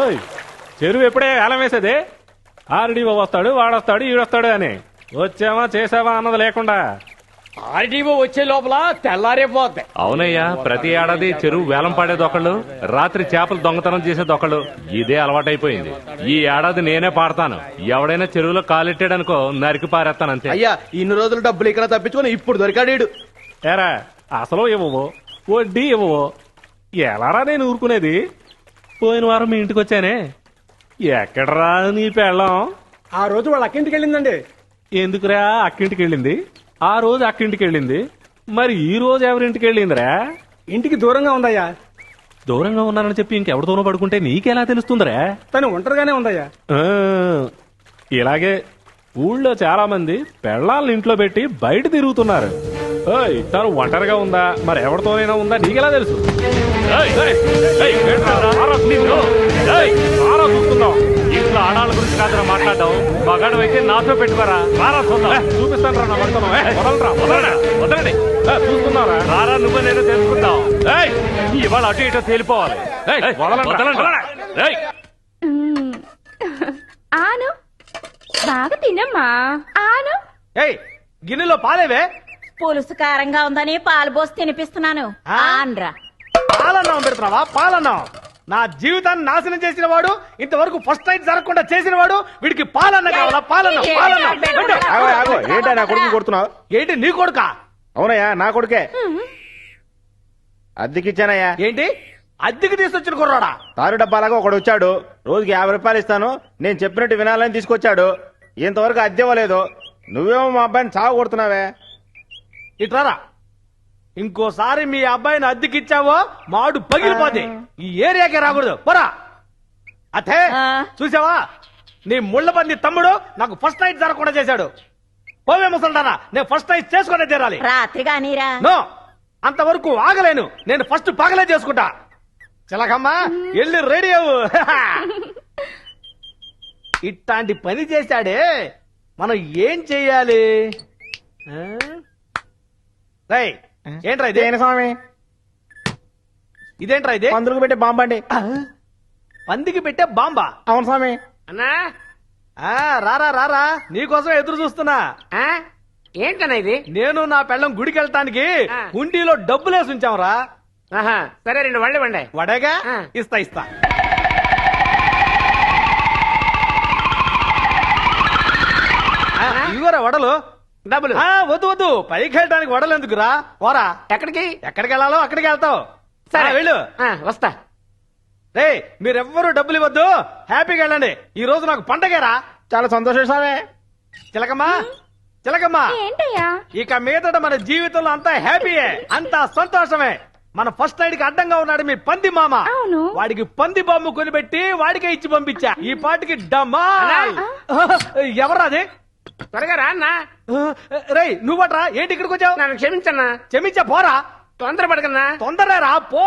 ఓయ్ చెరువు ఎప్పుడే వేలం వేసేది? ఆర్డీఓ వస్తాడు వాడొస్తాడు ఈడొస్తాడు అని. వచ్చామా చేసావా అన్నది లేకుండా. ఆర్డీఓ వచ్చే లోపల తెల్లారైపోద్ది అవునయ్యా ప్రతి ఏడాది చెరువు వేలం పాడేది ఒకళ్ళు రాత్రి చేపలు దొంగతనం చేసేది ఒకళ్ళు. ఇదే అలవాటైపోయింది. ఈ ఏడాది నేనే పాడతాను. ఎవడైనా చెరువులో కాలెట్టాడనుకో నరికి పారేస్తాను అంతే. అయ్యా ఇన్ని రోజులు డబ్బులు ఇక్కడ తప్పించుకొని ఇప్పుడు దొరికాడు. ఏరా అసలు ఇవ్వవు వడ్డీ ఇవ్వవు. ఎలారా నేను ఊరుకునేది? పోయిన వారం మీ ఇంటికి వచ్చానే ఎక్కడరా నీ పెళ్ళం ఆ రోజు వాళ్ళ అక్కింటికి వెళ్ళిందండి ఎందుకురా అక్కింటికి వెళ్ళింది ఆ రోజు అక్కింటికి వెళ్ళింది మరి ఈ రోజు ఎవరింటికి వెళ్ళిందిరా ఇంటికి దూరంగా ఉందయ్యా దూరంగా ఉన్నానని చెప్పి ఇంకెవరితోనో పడుకుంటే నీకెలా తెలుస్తుందిరా తను ఒంటరిగానే ఉందయ్యా ఆ, ఇలాగే ఊళ్ళో చాలా మంది పెళ్ళాలను ఇంట్లో పెట్టి బయట తిరుగుతున్నారు తను ఒంటరిగా ఉందా మరి ఎవరితోనైనా ఉందా నీకెలా తెలుసు ఏయ్, ఏయ్, ఏయ్, ఏంట్రా, నిన్ను? ఏయ్, రారా చూసుకుందాం. ఇంట్లో ఆడాళ్ళ గురించి కాదురా మాట్లాడడం. మగాడు అయితే నాతో పెట్టుకోరా. రారా చూద్దాం. చూపిస్తాను రా నా మడతను. ఏయ్, వదలరా వదలరా వదలండి. ఏయ్, చూసుకుందాంరా రారా నువ్వు నేను తెలుసుకుందాం ఏయ్, ఇవాళ అటు ఇటు తేలిపోవాలి. ఆను బాగా తినమ్మా. ఆను. ఏయ్ గిన్నెలో పాలేవే? పులుసు కారంగా ఉందని పాలు పోసి తినిపిస్తున్నాను? ఆన్రా. పాలన్నం పెడుతున్నావా? పాలన్నం. నా జీవితాన్ని నాశనం చేసిన వాడు ఇంతవరకు ఫస్ట్ నైట్ జరగకుండా చేసిన వాడు వీడికి పాలన్న కావాలా? పాలన్నం పాలన్నం. పెట్టు. ఆగో ఆగో ఏంటా నా కొడుకు కొడుతున్నావు? ఏంటి నీ కొడుక? అవునయ్యా నా కొడుకే. అద్దెకిచ్చానయ్యా. ఏంటి? అద్దెకి తీసుకొచ్చిన కుర్రాడా? తారు డబ్బాలాగా ఒకడు వచ్చాడు. రోజుకి యాభై రూపాయలు ఇస్తాను. నేను చెప్పినట్టు వినాలని తీసుకొచ్చాడు. ఇంతవరకు అద్దె ఇవ్వలేదు. నువ్వేమో మా అబ్బాయిని చావు కొడుతున్నావే. ఇట్రారా ఇంకోసారి మీ అబ్బాయిని అద్దెకిచ్చావో మాడు పగిలిపోద్ది ఈ ఏరియాకే రాకూడదు. పోరా. అతే. చూసావా? నీ ముళ్ళబంది తమ్ముడు నాకు ఫస్ట్ నైట్ జరగకుండా చేశాడు. పోవే ముసల్దానా నేను ఫస్ట్ నైట్ చేసుకునే తీరాలి. రాత్రి కానీరా నో అంతవరకు ఆగలేను. నేను ఫస్ట్ పగలే చేసుకుంటా. చిలకమ్మా వెళ్ళి రెడీ అవ్వు. ఇట్లాంటి పని చేశాడే. మనం ఏం చెయ్యాలి ఆ? ఏంట్రా ఇది? దేని స్వామి? ఇదేంట్రా ఇది? పందులకు పెట్టే బాంబండి ఆ? పందికి పెట్టే బాంబా? అవును స్వామి. అన్నా? ఆ, రారా రారా. నీకోసం ఎదురు చూస్తున్నా. ఆ? ఏంటన్నా ఇది? నేను నా పెళ్ళం గుడికి వెళ్ళటానికి ఆ. హుండీలో డబ్బులేసి ఉంచాంరా. ఆహా సరే రెండు వాళ్ళు ఇవ్వండి. వడగా? ఆ. ఇస్తా ఇస్తా. ఆ, ఇదిగోరా వడలు? డబ్బులు. ఆ, వద్దు వద్దు. పైకి వెళ్ళడానికి వడలు ఎందుకురా? పోరా. ఎక్కడికి? ఎక్కడికి వెళ్ళాలో అక్కడికి వెళ్తావు. సరే. వెళ్ళు. ఆ, వస్తా. రే మీరెవ్వరూ డబ్బులు ఇవ్వద్దు. హ్యాపీగా వెళ్ళండి. ఈ రోజు నాకు పండగేరా చాలా సంతోషం స్వామి చిలకమ్మా చిలకమ్మా. ఏంటయ్యా? ఇక మీదట మన జీవితంలో అంతా హ్యాపీయే. అంతా సంతోషమే. మన ఫస్ట్ నైట్కి అడ్డంగా ఉన్నాడు మీ పంది మామ. అవును. వాడికి పంది బొమ్మ కొనిపెట్టి వాడికే ఇచ్చి పంపించా. ఈ పాటికి డమ్మా. ఎవరాది త్వరగా రా అన్నా రేయ్ నువ్వట్రా ఏంటి ఇక్కడికి వచ్చావు నన్ను క్షమించన్నా క్షమించా పోరా తొందరపడకన్నా తొందరగా రా పో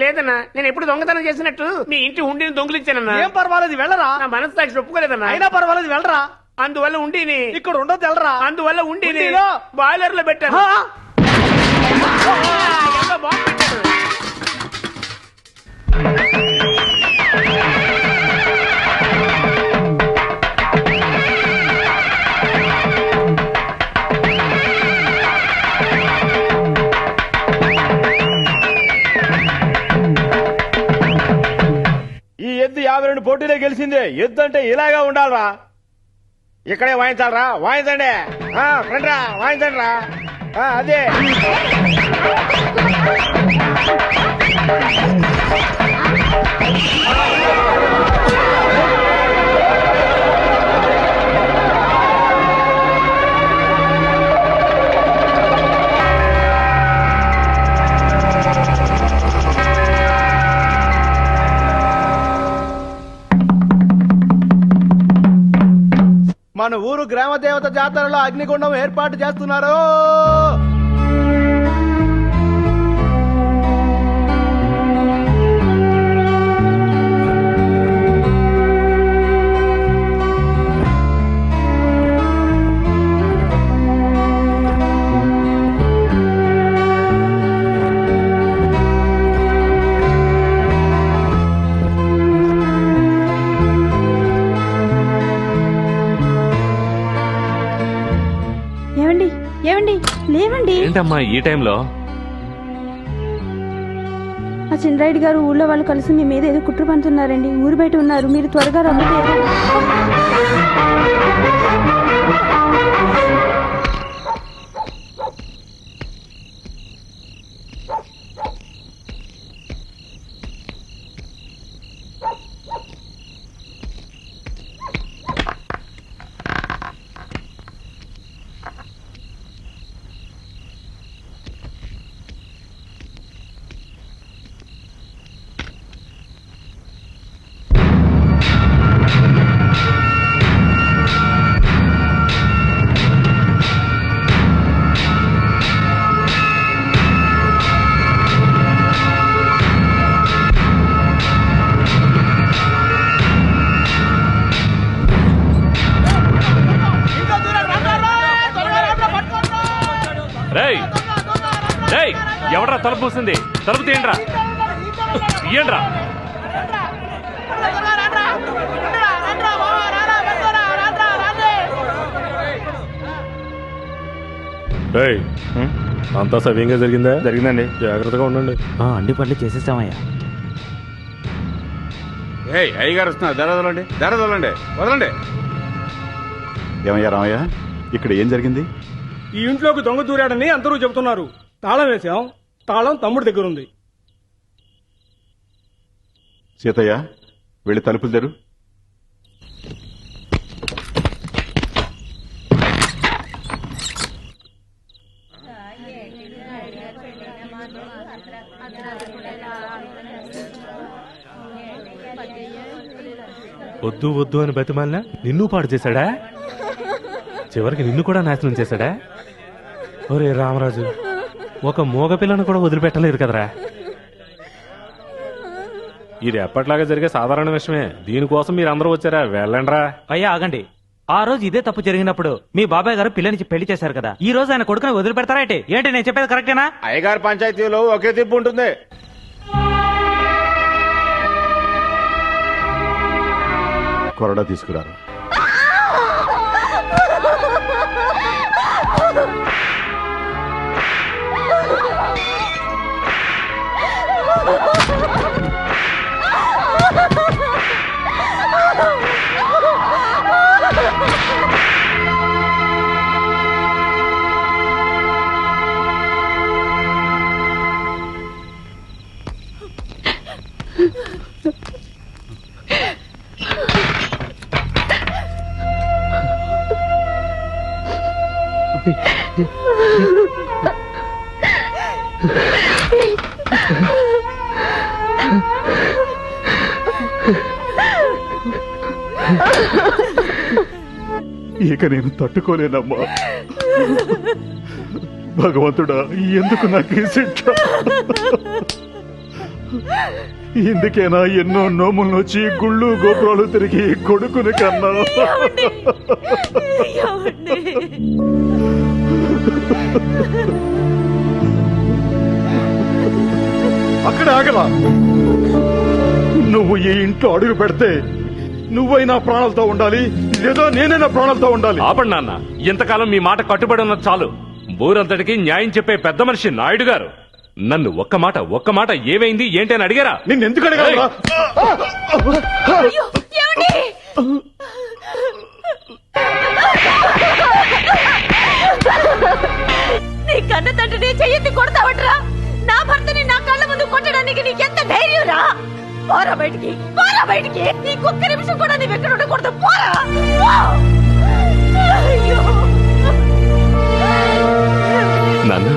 లేదన్నా నేను ఎప్పుడు దొంగతనం చేసినట్టు మీ ఇంటి ఉండిని దొంగిలించానన్నా ఏం పర్వాలేదు వెళ్ళరా నా మనసు సాక్షి ఒప్పుకోలేదన్నా అయినా పర్వాలేదు వెళ్ళరా అందువల్ల ఉండిని ఇక్కడ ఉండొద్దు వెళ్ళరా అందువల్ల ఉండిని? బాయిలర్లో పెట్టాను బాంబు పెట్టారు. ఈ ఎద్దు యాభై రెండు పోటీలే గెలిచింది. ఎద్దు అంటే ఇలాగా ఉండాలరా. ఇక్కడే వాయించాలరా. వాయించండి. ఆ, ఫ్రెండ్ రా వాయించండి రా ఆ, అదే మన ఊరు గ్రామ దేవత జాతరలో అగ్నిగుండం ఏర్పాటు చేస్తున్నారు. ఏంటమ్మా ఈ టైంలో? ఆ చంద్రాయుడు గారు ఊళ్ళో వాళ్ళు కలిసి మీ మీద ఏదో కుట్ర పంచున్నారండి ఊరు బయట ఉన్నారు. మీరు త్వరగా రమ్మితే ఎవడ్రా తలుపు మూసింది? తలుపు తీయండిరా. రేయ్ అంతా సవ్యంగా జరిగిందా? జరిగిందండి. జాగ్రత్తగా ఉండండి. అన్ని పనులు చేసేసామయ్యా ఏయ్ అయ్యగారు వస్తున్నారు. ధర వదలండి. ధర వదలండి. వదలండి. ఏమయ్యా రామయ్య? ఇక్కడ ఏం జరిగింది? ఈ ఇంట్లోకి దొంగ దూరాడని అందరూ చెబుతున్నారు. తాళం వేసాం. తాళం తమ్ముడి దగ్గర ఉంది. సీతయ్య వెళ్ళి తలుపులు తెరు. వద్దు వద్దు అని బతిమాలినా నిన్ను పాడు చేశాడా? చివరికి నిన్ను కూడా నాశనం చేశాడా? ఒరే రామరాజు ఒక మూగ పిల్లను కూడా వదిలిపెట్టలేదు కదరా. ఇది ఎప్పట్లాగా జరిగే సాధారణ విషయమే. దీనికోసం మీరు అందరూ వచ్చారా? వెళ్ళండ్రా. అయ్యా ఆగండి. ఆ రోజు ఇదే తప్పు జరిగినప్పుడు మీ బాబాయ్ గారు పిల్లని పెళ్ళి చేశారు కదా. ఈ రోజు ఆయన కొడుకుని వదిలిపెడతారా ఏంటి? ఏంటి నేను చెప్పేది కరెక్టేనా? అయ్యగారి పంచాయతీలో ఒకే తీర్పు ఉంటుంది. కొరడా తీసుకురారు. Yeah. ఇక నేను తట్టుకోలేనమ్మా. భగవంతుడా ఎందుకు నాకు శిక్ష? ఇందుకేనా ఎన్నో నోములు వచ్చి గుళ్ళు గోపురాలు తిరిగి కొడుకుని కన్నా? అక్కడ ఆగలా. నువ్వు ఈ ఇంట్లో అడుగు పెడితే నువ్వైనా ప్రాణాలతో ఉండాలి లేదా నేనైనా ప్రాణాలతో ఉండాలి. ఆపండి నాన్న. ఇంతకాలం మీ మాట కట్టుబడి ఉన్నది చాలు. ఊరంతటికి న్యాయం చెప్పే పెద్ద మనిషి నాయుడు గారు. నన్ను ఒక్క మాట ఒక్క మాట ఏమైంది ఏంటి అని అడిగారా? నిన్ను ఎందుకు అడగాలా నీ కన్న తండ్రిని పోరా బయటికి. పోరా బయటికి. నీ ఒక్క నిమిషం కూడా నీవు ఎక్కడ ఉండకూడదు. పోరా. నాన్న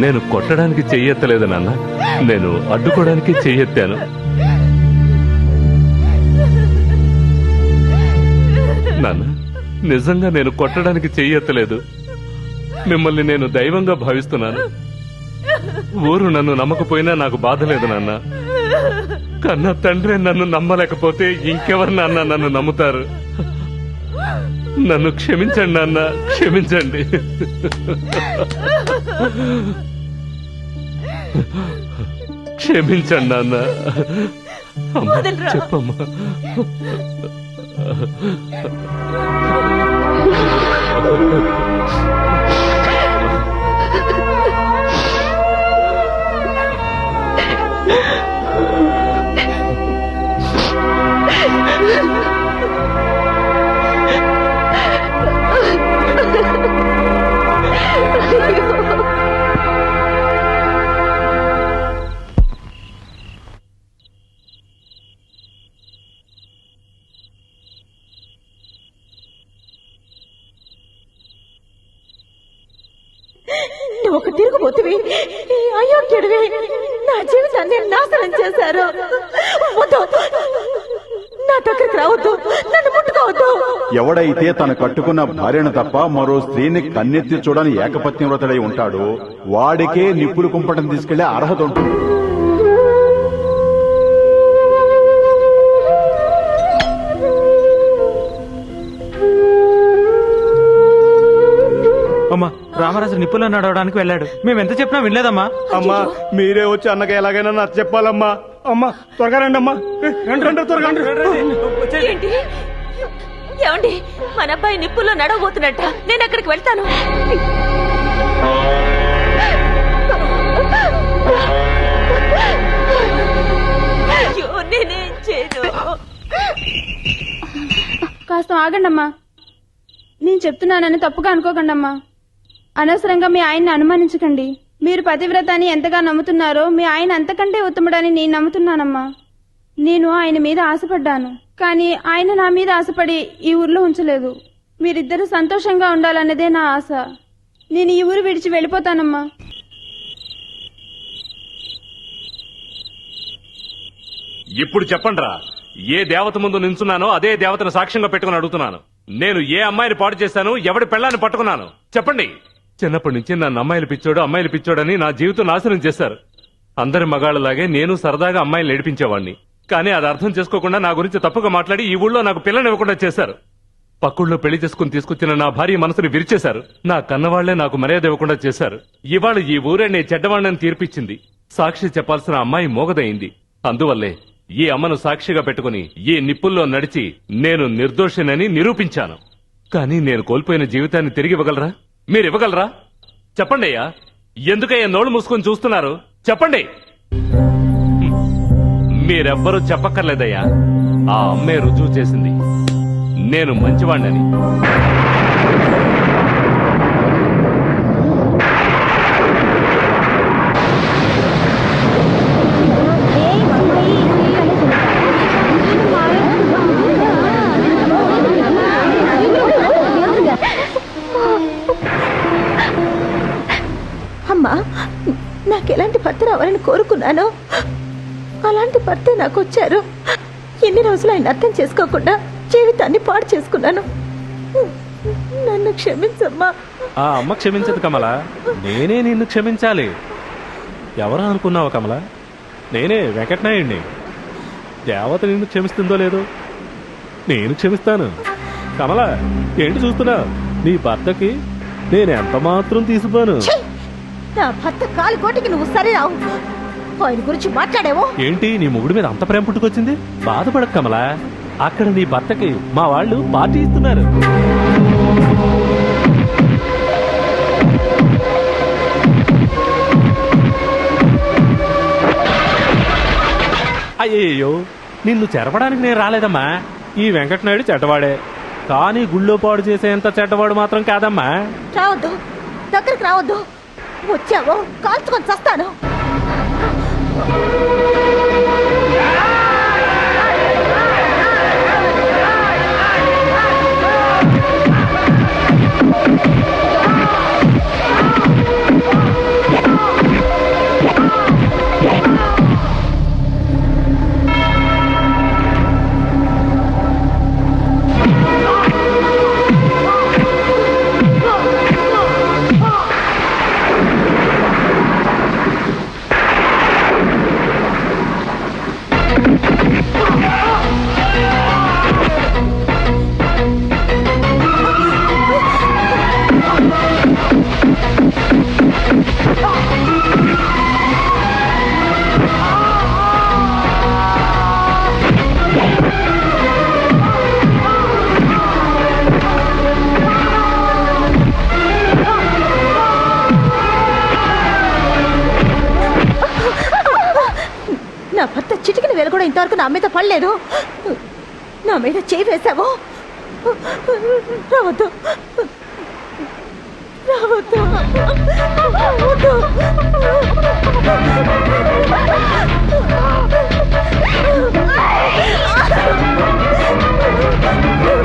నేను కొట్టడానికి చెయ్యెత్తలేదు నాన్న. నేను అడ్డుకోవడానికి చెయ్యెత్తాను. నాన్న నిజంగా నేను కొట్టడానికి చెయ్యెత్తలేదు. మిమ్మల్ని నేను దైవంగా భావిస్తున్నాను. ఊరు నన్ను నమ్మకపోయినా నాకు బాధ లేదు నాన్న. కన్న తండ్రి నన్ను నమ్మలేకపోతే ఇంకెవరు నాన్న నన్ను నమ్ముతారు? నన్ను క్షమించండి నాన్న క్షమించండి. క్షమించండి నాన్న. చెప్పమ్మా. ఒక తిరుగుబోతువి. అయోగ్యుడివి నా జీవితాన్ని నాశనం చేశారు. వద్దు. నా దగ్గరికి రావద్దు. నన్ను ముట్టుకోవద్దు. ఎవడైతే తన కట్టుకున్న భార్యను తప్ప మరో స్త్రీని కన్నెత్తి చూడని ఏకపత్ని వ్రతుడై ఉంటాడో వాడికే నిప్పులు కుంపటం తీసుకెళ్ళే అర్హత ఉంటుంది. అమ్మా రామరాజు నిప్పుల్లో నడవడానికి వెళ్ళాడు. మేము ఎంత చెప్పినా వినలేదమ్మా. అమ్మా మీరే వచ్చి అన్నకి ఎలాగైనా నాకు చెప్పాలమ్మా. అమ్మా త్వరగా రండి అమ్మా. రండి రండి త్వరగా రండి. ఏంటి? ఏమండి? మన అబ్బాయి నిప్పుల్లో నడవబోతున్నట్ట. నేను అక్కడికి వెళ్తాను. కాస్త ఆగండమ్మా. నేను చెప్తున్నానని తప్పుగా అనుకోకండమ్మా. అనవసరంగా మీ ఆయన్ని అనుమానించకండి. మీరు పతివ్రతాన్ని ఎంతగా నమ్ముతున్నారో మీ ఆయన అంతకంటే ఉత్తముడని నేను నమ్ముతున్నానమ్మా. నేను ఆయన మీద ఆశపడ్డాను. కానీ ఆయన నా మీద ఆశపడి ఈ ఊర్లో ఉంచలేదు. మీరిద్దరూ సంతోషంగా ఉండాలన్నదే నా ఆశ. నేను ఈ ఊరు విడిచి వెళ్ళిపోతానమ్మా. ఇప్పుడు చెప్పండిరా. ఏ దేవత ముందు నించున్నానో అదే దేవతను సాక్ష్యంగా పెట్టుకుని అడుగుతున్నాను. నేను ఏ అమ్మాయిని పాడు చేశాను ఎవడి పెళ్ళాన్ని పట్టుకున్నాను? చెప్పండి. చిన్నప్పటి నుంచి నన్ను అమ్మాయిలు పిచ్చోడు అమ్మాయిలు పిచ్చోడని నా జీవితం నాశనం చేశారు. అందరి మగాళ్ళలాగే నేను సరదాగా అమ్మాయిలు ఏడిపించేవాడిని కానీ అది అర్థం చేసుకోకుండా నా గురించి తప్పుగా మాట్లాడి ఈ ఊళ్ళో నాకు పిల్లని ఇవ్వకుండా చేశారు. పక్కుళ్ళో పెళ్ళి చేసుకుని తీసుకొచ్చిన నా భార్య మనసుని విరిచేశారు. నా కన్నవాళ్ళే నాకు మర్యాద ఇవ్వకుండా చేశారు. ఇవాళ ఈ ఊరే నే చెడ్డవాణ్ణని తీర్పిచ్చింది. సాక్షి చెప్పాల్సిన అమ్మాయి మోగదయింది. అందువల్లే ఈ అమ్మను సాక్షిగా పెట్టుకుని ఈ నిప్పుల్లో నడిచి నేను నిర్దోషినని నిరూపించాను. కానీ నేను కోల్పోయిన జీవితాన్ని తిరిగి ఇవ్వగలరా మీరు ఇవ్వగలరా చెప్పండి అయ్యా ఎందుకయ్యా నోళ్ళు మూసుకొని చూస్తున్నారు? చెప్పండి. మీరెవ్వరూ చెప్పక్కర్లేదయ్యా. ఆ అమ్మే రుజువు చేసింది. నేను మంచివాణ్ణని. అమ్మా నాకు ఎలాంటి భర్త రావాలని కోరుకున్నానో అలాంటి భర్తే నాకు వచ్చారు. ఎన్ని రోజులు ఆయన అర్థం చేసుకోకుండా జీవితాన్ని పాడు చేసుకున్నాను. నన్ను క్షమించమ్మా. ఆ అమ్మ క్షమించదు కమల. నేనే నిన్ను క్షమించాలి. ఎవరు అనుకున్నావు కమల? నేనే వెంకటనాయుడిని దేవత నిన్ను క్షమిస్తుందో లేదో? నేను క్షమిస్తాను. కమల ఏంటి చూస్తున్నావు నీ భర్తకి నేను ఎంత మాత్రం తీసిపోను ఛీ! నా భర్త కాలి కోటికి నువ్వు సరే రావు. ఆయన గురించి మాట్లాడేవో? ఏంటి నీ మొగుడు మీద అంత ప్రేమ పుట్టుకొచ్చింది? బాధపడకు కమల. అక్కడ నీ భర్తకి మా వాళ్ళు పార్టీ ఇస్తున్నారు. అయ్యయ్యో నిన్ను చెరపడానికి నేను రాలేదమ్మా. ఈ వెంకటనాయుడు చెడ్డవాడే. కానీ గుళ్ళో పాడు చేసేంత చెడ్డవాడు మాత్రం కాదమ్మా. రావద్దు. దగ్గరికి రావద్దు. వచ్చావో? కాల్చుకొని చస్తాను. కూడా ఇంతవరకు నా మీద పడలేదు. నా మీద చేయి వేశావు రావద్దు. రావద్దు. రావద్దు. అవును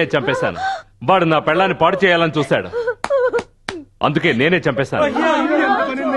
నేనే చంపేశాను. వాడు నా పెళ్ళాన్ని పాడు చేయాలని చూశాడు. అందుకే నేనే చంపేశాను.